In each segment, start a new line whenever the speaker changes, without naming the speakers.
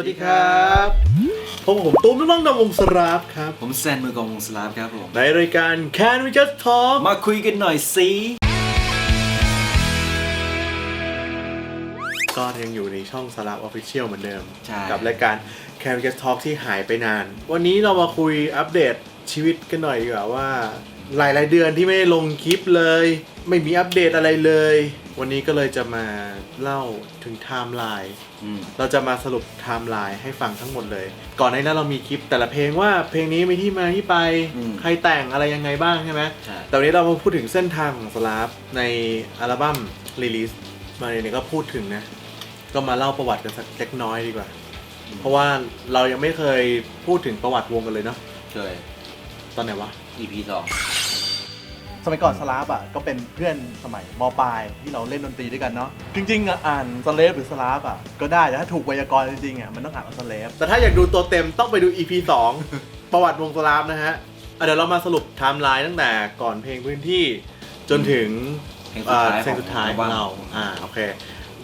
วัสดีครับผมผมตุ้มน้องนำวงสราฟครับ
ผมแซนมือกองวงสลาฟครับผม
ในรายการ Can We Just Talk
มาคุยกันหน่อยสิ
ก็ยังอยู่ในช่องสลับออฟฟิเชียลเหมือนเดิม
ใช่
กับรายการ Can We Just Talk ที่หายไปนาน วันนี้เรามาคุยอัปเดต ชีวิตกันหน่อยดีกว่าว่า หลายๆเดือนที่ไม่ได้ลงคลิปเลย ไม่มีอัปเดตอะไรเลย วันนี้ก็เลยจะมาเล่าถึงไทม์ไลน์
อืม
เราจะมาสรุปไทม์ไลน์ให้ฟังทั้งหมดเลย ก่อนหน้านั้นเรามีคลิปแต่ละเพลงว่าเพลงนี้มีที่มาที่ไป
อืม
ใครแต่งอะไรยังไงบ้างใช่ไหม
ใช่
แต่วันนี้เรามาพูดถึงเส้นทางของสลาฟในอัลบั้มรีลิสมาเนี่ยก็พูดถึงนะ ก็มาเล่าประวัติกันสักเล็กน้อยดีกว่าเพราะว่าเรายังไม่เคยพูดถึงประวัติวงกันเลยเนาะ
เคย
ตอนไหนวะ
EP สอง
สมัยก่อนสลาฟอะก็เป็นเพื่อนสมัยมปลายที่เราเล่นดนตรีด้วยกันเนาะจริงๆอะอ่านสเลฟหรือสลาฟอะก็ได้แต่ถ้าถูกไวยากรณ์จริงๆอะมันต้องอ่านว่าสเลฟ
แต่ถ้าอยากดูตัวเต็มต้องไปดู EP 2ประวัติวงสลาฟนะฮะอะเดี๋ยวเรามาสรุปไทม์ไลน์ตั้งแต่ก่อนเพลงพื้นที่จนถึง
เพลงสุดท้าย
อ่าเพลงสุดท้าย
ของ
ของเรา อ่า โอเค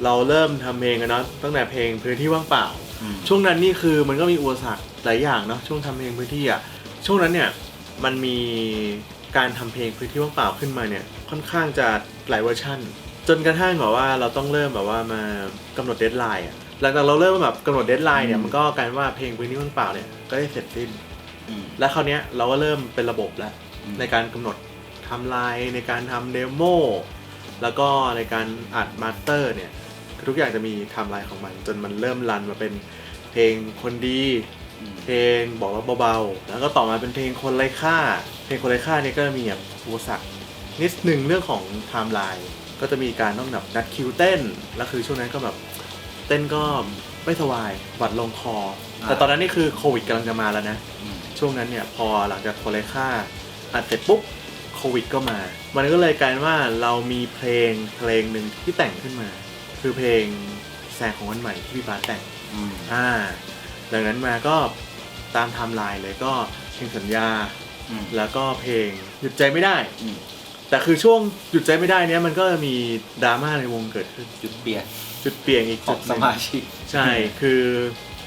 เราเริ่มทำเพลงกันเนาะ ตั้งแต่เพลงพื้นที่ว่างเปล่า
อืม
ช่วงนั้นนี่คือมันก็มีอุปสรรคหลายอย่างเนาะ ช่วงทำเพลงพื้นที่อะ ช่วงนั้นเนี่ย มันมีการทำเพลงพื้นที่ว่างเปล่าขึ้นมาเนี่ยค่อนข้างจะหลายเวอร์ชันจนกระทั่งแบบว่าเราต้องเริ่มแบบว่ามากำหนดเดทไลน์อะหลังจากเราเริ่มแบบกำหนดเดทไลน์เนี่ยมันก็กลายเป็นว่าเพลงพื้นที่ว่างเปล่าเนี่ยก็ได้เสร็จสิ้น
อืม
และคราวเนี้ยเราก็เริ่มเป็นระบบแล้ว
อืม
ในการกำหนดไทำลายในการทำเดโมแล้วก็ในการอัดมาสเตอร์เนี่ย ทุกอย่างจะมีไทำลายของมัน จนมันเริ่มรันมาเป็นเพลงคนดี
อืม
เพลงบอกว่าเบาๆ แล้วก็ต่อมาเป็นเพลงคนไร้ค่า เพลงคนไร้ค่าเนี่ยก็จะมีแบบอุปสรรคนิดหนึ่งเรื่องของไทม์ไลน์ ก็จะมีการต้องแบบนัดคิวเต้น แล้วคือช่วงนั้นก็แบบเต้นก็ไม่สบายหวัดลงคอ แต่ตอนนั้นนี่คือโควิดกำลังจะมาแล้วนะ
อืม
ช่วงนั้นเนี่ยพอหลังจากคนไร้ค่าอัดเสร็จปุ๊บโควิดก็มา มันก็เลยกลายเป็นว่าเรามีเพลงเพลงหนึ่งที่แต่งขึ้นมา คือเพลงแสงของวันใหม่ที่พี่บาสแต่ง
อืม
อ่า ดังนั้นมาก็ตามไทม์ไลน์เลยก็เพลงสัญญา
อืม
แล้วก็เพลงหยุดใจไม่ได้
อืม
แต่คือช่วงหยุดใจไม่ได้เนี้ยมันก็มีดราม่าในวงเกิดขึ้น
จุดเปลี่ยน
จุดเปลี่ยนอีก
ข
จุ
อ
ด
ง
ห
ส
นึ่ง
มาชิก
ใช่คือ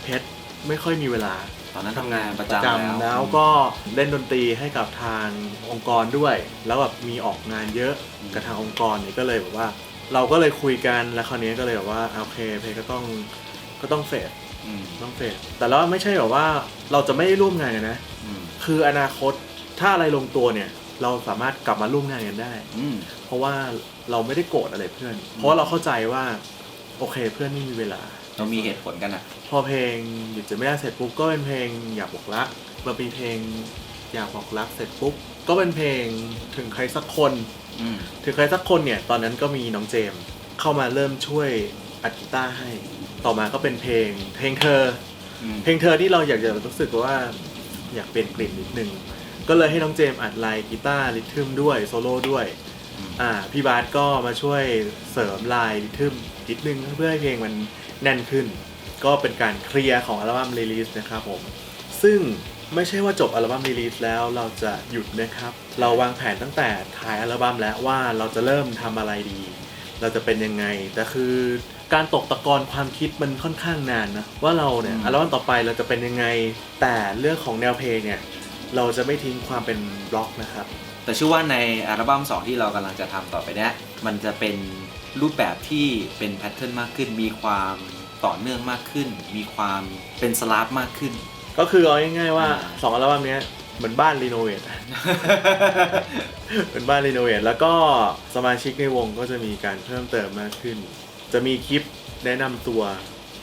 เพชรไม่ค่อยมีเวลา
ตอนนั้นทำงานประจำ
จำแล้วก็เล่นดนตรีให้กับทางองค์กรด้วย แล้วแบบมีออกงานเยอะกับทางองค์กรเนี่ยก็เลยแบบว่า เราก็เลยคุยกันแล้วคราวนี้ก็เลยแบบว่าโอเคเพลงก็ต้อง ก็ต้องเฟด
อืม
ต้องเฟดแต่แล้วไม่ใช่แบบว่าเราจะไม่ได้ร่วมงานกันนะ
อืม
คืออนาคตถ้าอะไรลงตัวเนี่ย เราสามารถกลับมาร่วมงานกันได้
อืม
เพราะว่าเราไม่ได้โกรธอะไรเพื่อน เพราะว่าเราเข้าใจว่า โอเคเพื่อนไม่มีเวลา
เรามีเหตุผลกันอะ
พอเพลงหยุดจะไม่ได้เสร็จปุ๊บก็เป็นเพลงอยากบอกรักมาเป็นเพลงอยากบอกรักเสร็จปุ๊บก็เป็นเพลงถึงใครสักคน
อืม
ถึงใครสักคนเนี่ยตอนนั้นก็มีน้องเจมส์เข้ามาเริ่มช่วยอัดกีตาร์ให้ ต่อมาก็เป็นเพลงเพลงเธอ
อืม
เพลงเธอที่เราอยากจะรู้สึกว่าอยากเปลี่ยนกลิ่นนิดนึง ก็เลยให้น้องเจมส์อัดลายกีตาร์ริทึมด้วยโซโล่ด้วย
อืม
อ่าพี่บาสก็มาช่วยเสริมลายริทึมนิดนึงเพื่อให้เพลงมันแน่นขึ้น ก็เป็นการเคลียร์ของอัลบั้มรีลีสนะครับผม ซึ่งไม่ใช่ว่าจบอัลบั้มรีลีสแล้วเราจะหยุดนะครับ เราวางแผนตั้งแต่ท้ายอัลบั้มแล้วว่าเราจะเริ่มทำอะไรดี เราจะเป็นยังไง แต่คือการตกตะกอนความคิดมันค่อนข้างนานนะ ว่าเราเนี่ย
อืม
อัลบั้มต่อไปเราจะเป็นยังไง แต่เรื่องของแนวเพลงเนี่ย เราจะไม่ทิ้งความเป็นบล็อกนะครับ
แต่เชื่อว่าในอัลบั้มสองที่เรากำลังจะทำต่อไปเนี้ยมันจะเป็นรูปแบบที่เป็นแพทเทิร์นมากขึ้น มีความต่อเนื่องมากขึ้น มีความเป็นสลาฟมากขึ้น
ก็คือเอาง่ายๆว่า
อ่า
สองอัลบั้มเนี้ยเหมือนบ้านรีโนเวท เป็นบ้านรีโนเวทแล้วก็สมาชิกในวงก็จะมีการเพิ่มเติมมากขึ้น จะมีคลิปแนะนำตัว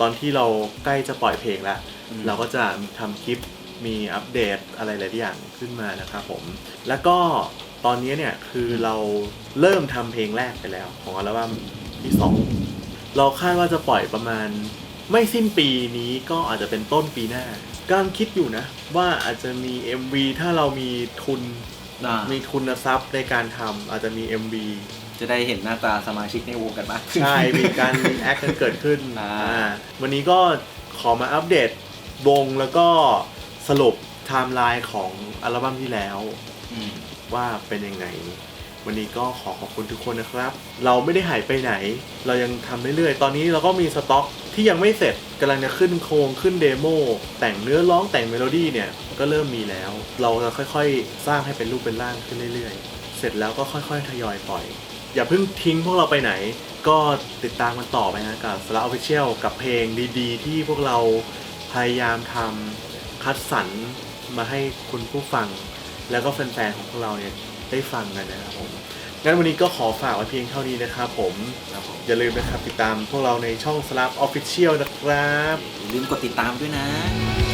ตอนที่เราใกล้จะปล่อยเพลงแล้ว
อืม
เราก็จะทำคลิปมีอัปเดตอะไรหลายๆอย่างขึ้นมานะครับผม แล้วก็ตอนนี้เนี่ยคือเราเริ่มทำเพลงแรกไปแล้ว ของอัลบั้มที่สองเราคาดว่าจะปล่อยประมาณ ไม่สิ้นปีนี้ก็อาจจะเป็นต้นปีหน้า กำลังคิดอยู่นะ ว่าอาจจะมี MV ถ้าเรามีทุน
อ่า
มีทุนทรัพย์ในการทำอาจจะมี MV
จะได้เห็นหน้าตาสมาชิกในวงกันมากขึ้น
ใช่ มีการรีแอคกันเกิดขึ้น
อ่า
อ่าวันนี้ก็ขอมาอัปเดตวงแล้วก็สรุปไทม์ไลน์ของอัลบั้มที่แล้ว
อืม
ว่าเป็นยังไง วันนี้ก็ขอขอบคุณทุกคนนะครับ เราไม่ได้หายไปไหน เรายังทำเรื่อยๆ ตอนนี้เราก็มีสต็อกที่ยังไม่เสร็จกำลังจะขึ้นโครงขึ้นเดโมแต่งเนื้อร้องแต่งเมโลดี้เนี่ย ก็เริ่มมีแล้ว เราจะค่อยๆ สร้างให้เป็นรูปเป็นร่างขึ้นเรื่อยๆ เสร็จแล้วก็ค่อยๆ ทยอยปล่อย อย่าเพิ่งทิ้งพวกเราไปไหน ก็ติดตามกันต่อไปนะกับสลาออฟฟิเชียลกับเพลงดีๆ ที่พวกเราพยายามทำคัดสรรมาให้คุณผู้ฟัง แล้วก็แฟนๆของพวกเราเนี่ย ได้ฟังกันนะครับผมงั้นวันนี้ก็ขอฝากไว้เพียงเท่านี้นะครับผม
ครับผม
อย่าลืมนะครับติดตามพวกเราในช่อง Slap Official นะครับ
อย่าลืมกดติดตามด้วยนะ